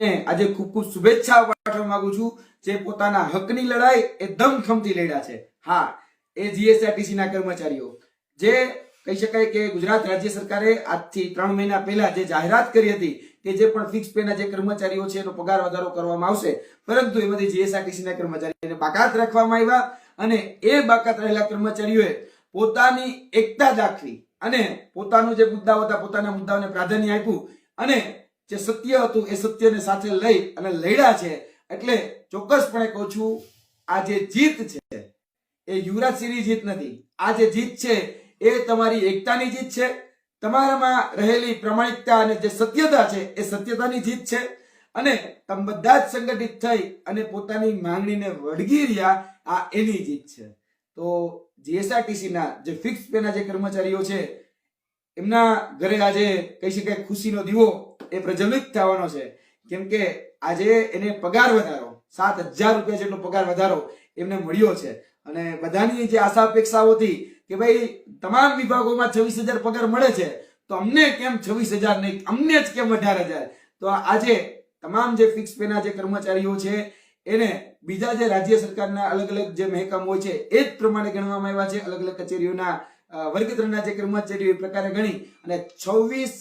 આજે ખૂબ ખૂબ શુભેચ્છા પાઠવવા માંગુ છું. જે પોતાના હકની લડાઈ એ દમખમથી લડ્યા છે. હા, એ જીએસઆરટીસી ના કર્મચારીઓ. જે કહી શકાય કે ગુજરાત રાજ્ય સરકારે આજથી ત્રણ મહિના પહેલા જે જાહેરાત કરી હતી, કે જે પણ ફિક્સ પેના જે કર્મચારીઓ છે એનો પગાર વધારો કરવામાં આવશે. પરંતુ એમાંથી જીએસઆરટીસી ના કર્મચારીઓને બાકાત રાખવામાં આવ્યા અને એ બાકાત રહેલા કર્મચારીઓએ પોતાની એકતા દાખવી અને પોતાનું જે મુદ્દાઓ હતા, પોતાના મુદ્દાઓને પ્રાધાન્ય આપ્યું અને જે સત્ય હતું એ સત્યને સાથે લઈ અને લડ્યા છે. એટલે ચોક્કસપણે કહું છું, આ જે જીત છે, એ યુવરાજ સિંહની જીત નથી. આ જે જીત છે, એ તમારી એકતાની જીત છે. તમારામાં રહેલી પ્રમાણિકતા અને જે સત્યતા છે, એ સત્યતાની જીત છે. અને તમે બધા જ સંગઠિત થઈ અને પોતાની માંગણીને વળગી રહ્યા, આ એની જીત છે. તો જીએસઆરટીસી ના જે ફિક્સ પેના જે કર્મચારીઓ છે એમના ઘરે આજે કહી શકાય ખુશીનો દીવો એ પ્રજ્વલિત થવાનો છે. કેમ કે આજે એને પગાર વધારો, સાત હજાર રૂપિયા જેટલો પગાર વધારો એમને મળ્યો છે. અને બધાની જે આશા અપેક્ષાઓ હતી કે ભાઈ તમામ વિભાગોમાં છવ્વીસ હજાર પગાર મળે છે, તો અમને કેમ છવ્વીસ હજાર નહીં? અમને જ કેમ અઢાર હજાર? તો આજે તમામ જે ફિક્સ પેના જે કર્મચારીઓ છે, એને બીજા જે રાજ્ય સરકારના અલગ અલગ જે મહેકમ હોય છે, એ જ પ્રમાણે ગણવામાં આવ્યા છે. અલગ અલગ કચેરીઓના અ, જે કર્મચારીઓ પ્રકારે ગણી અને છવ્વીસ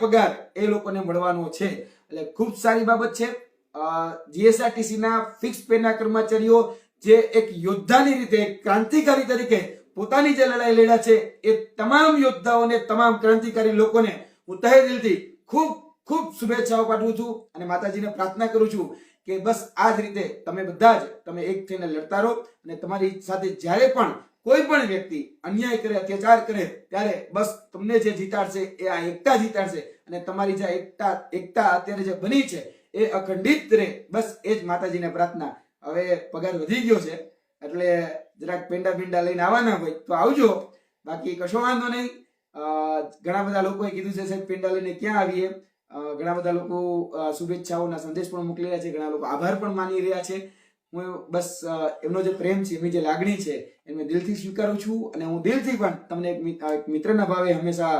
પગાર એ લોકોને મળવાનો છે. એટલે ખૂબ સારી બાબત છે. જીએસઆરટીસી ના ફિક્સ પેના કર્મચારીઓ જે એક યોદ્ધાની રીતે ક્રાંતિકારી તરીકે પોતાની જે લડાઈ લડ્યા છે એ તમામ યોદ્ધાઓને તમામ ક્રાંતિકારી લોકોને હું તહે દિલથી ખૂબ ખૂબ શુભેચ્છાઓ પાઠવું છું અને માતાજીને પ્રાર્થના કરું છું કે બસ આ જ રીતે તમે બધા જ તમે એક થઈને લડતા રહો અને તમારી સાથે જ્યારે પણ કોઈ પણ વ્યક્તિ અન્યાય કરે, અત્યાચાર કરે, ત્યારે બસ તમને જે જીતાડશે એ આ એકતા જીતાડશે અને તમારી જે એકતા એકતા અત્યારે જે બની છે એ અખંડિત રહે. બસ એ જ માતાજીને પ્રાર્થના. હવે પગાર વધી ગયો છે, એટલે જરાક પેંડા પિંડા લઈને આવવાના હોય તો આવજો. બાકી કશો વાંધો નહીં. ઘણા બધા લોકોએ કીધું છે સાહેબ, પેંડા લઈને ક્યાં આવીએ? ઘણા બધા લોકો શુભેચ્છાઓના સંદેશ પણ મોકલી રહ્યા છે. ઘણા લોકો આભાર પણ માની રહ્યા છે. હું બસ એમનો જે પ્રેમ છે, એમની જે લાગણી છે, એને દિલથી સ્વીકારું છું અને હું દિલથી પણ તમને એક મિત્રના ભાવે હંમેશા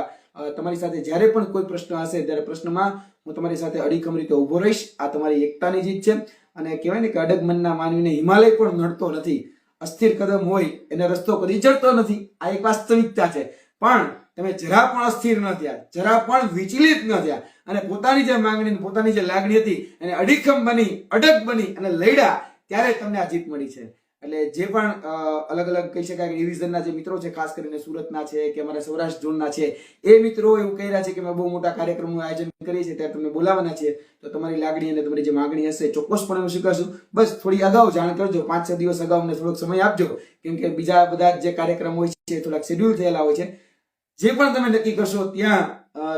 તમારી સાથે જ્યારે પણ કોઈ પ્રશ્ન હશે, ત્યારે પ્રશ્નમાં હું તમારી સાથે અડીખમ રીતે ઊભો રહીશ. આ તમારી એકતાની જીત છે. અને કહેવાય ને કે અડગ મનના માનવીને હિમાલય પણ નડતો નથી. અસ્થિર કદમ હોય, એને રસ્તો કદી ચડતો નથી. આ એક વાસ્તવિકતા છે. પણ તમે જરા પણ અસ્થિર ન થયા, જરા પણ વિચલિત ન થયા. અને પોતાની જે માંગણી પોતાની જે લાગણી હતી, એને અડીખમ બની, અડગ બની અને લડ્યા, ત્યારે તમને આ જીત મળી છે. એટલે જે પણ અલગ અલગ કહી શકાય કે ડિવિઝનના જે મિત્રો છે, ખાસ કરીને સુરતના છે કે અમારા સૌરાષ્ટ્ર ઝોનના છે, એ મિત્રો એવું કહી રહ્યા છે કે અમે બહુ મોટા કાર્યક્રમનું આયોજન કરીએ છીએ, ત્યારે તમને બોલાવવાના છે. તો તમારી લાગણી અને તમારી જે માગણી હશે, ચોક્કસપણે અમે સ્વીકારશું. બસ થોડી અગાઉ જાણ કરજો પાંચ છ દિવસ અગાઉ અમને થોડોક સમય આપજો. કેમ કે બીજા બધા જે કાર્યક્રમ હોય છે એ થોડાક શેડ્યુલ થયેલા હોય છે. જે પણ તમે નક્કી કરશો, ત્યાં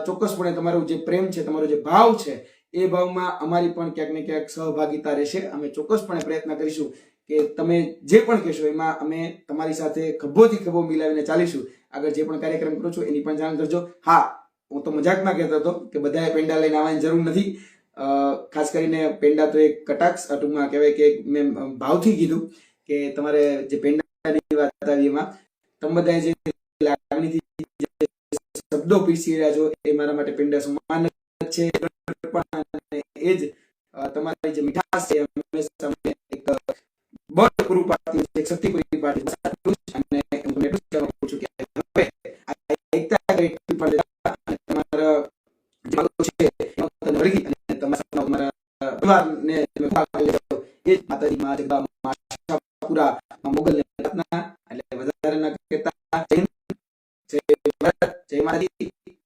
ચોક્કસપણે તમારો જે પ્રેમ છે, તમારો જે ભાવ છે, એ ભાવમાં અમારી પણ ક્યાંક ને ક્યાંક સહભાગીતા રહેશે. અમે ચોક્કસપણે પ્રયત્ન કરીશું કે તમે જે પણ કહેશો, એમાં અમે તમારી સાથે ખભોથી ખભો મિલાવીને ચાલીશું. આગળ જે પણ કાર્યક્રમ કરો છો, એની પણ જાણ કરજો. હા, હું તો મજાકમાં કહેતો હતો કે બધાએ પેંડા લઈને આવવાની જરૂર નથી. ખાસ કરીને પેંડા તો એક કટાક્ષ ટૂંકમાં કહેવાય કે મેં ભાવથી કીધું કે તમારે જે પેંડાની વાત આવી એમાં તમે બધા શબ્દો પીસી રહ્યા છો એ મારા માટે પિંડા સમાન છે એ જ તમારી જે મીઠાશ છે હંમેશા એક બળ પૂરું પાડતી છે, એક શક્તિ પૂરી પાડતી. અને હું તમને એટલું કહેવા માંગુ છું કે હવે એકતા કરી પડે તમારા જે છે વળગી અને તમારા તમારા પરિવારને તમે ભાગ લેજો. એ જ માતાજી મા જગદા મા પૂરા મોગલને